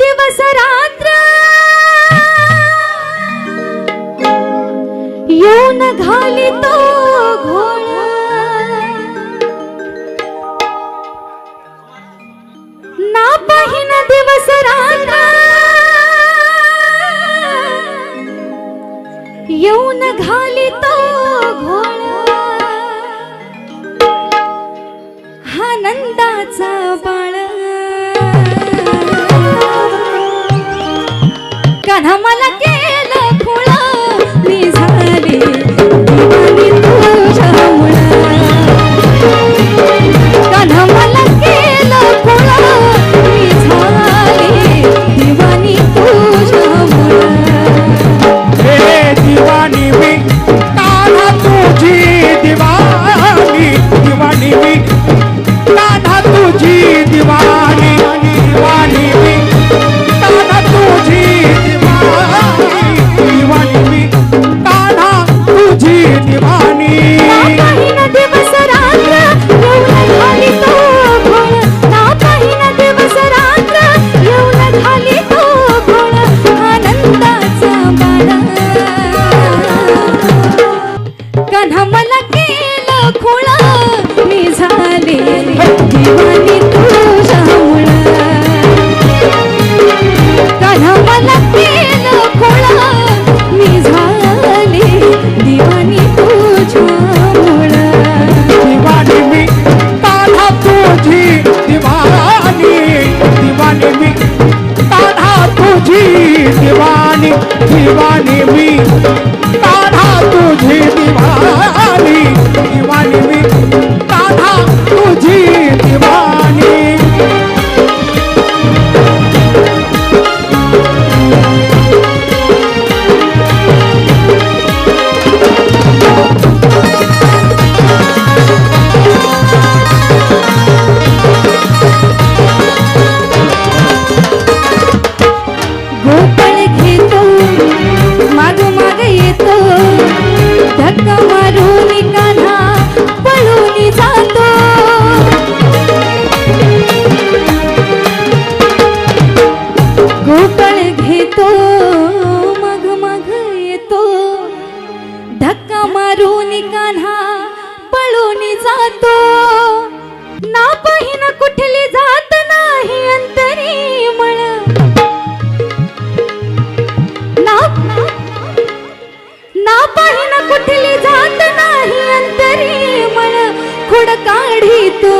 दिवस रात्र येऊन घाली तो घोळा ना पाहिन दिवस रात्र येऊन घाली तो घोळा आनंदाचा बाळा चढ़ा मला के कान्हा केला केलं खुळा मी झाले. दिवाणी तू कान्हा पळून जातो. ना पहिन कुठली जात नाही अंतरी म्हण ना पहिन कुठली जात नाही अंतरी म्हण खुड काढी तू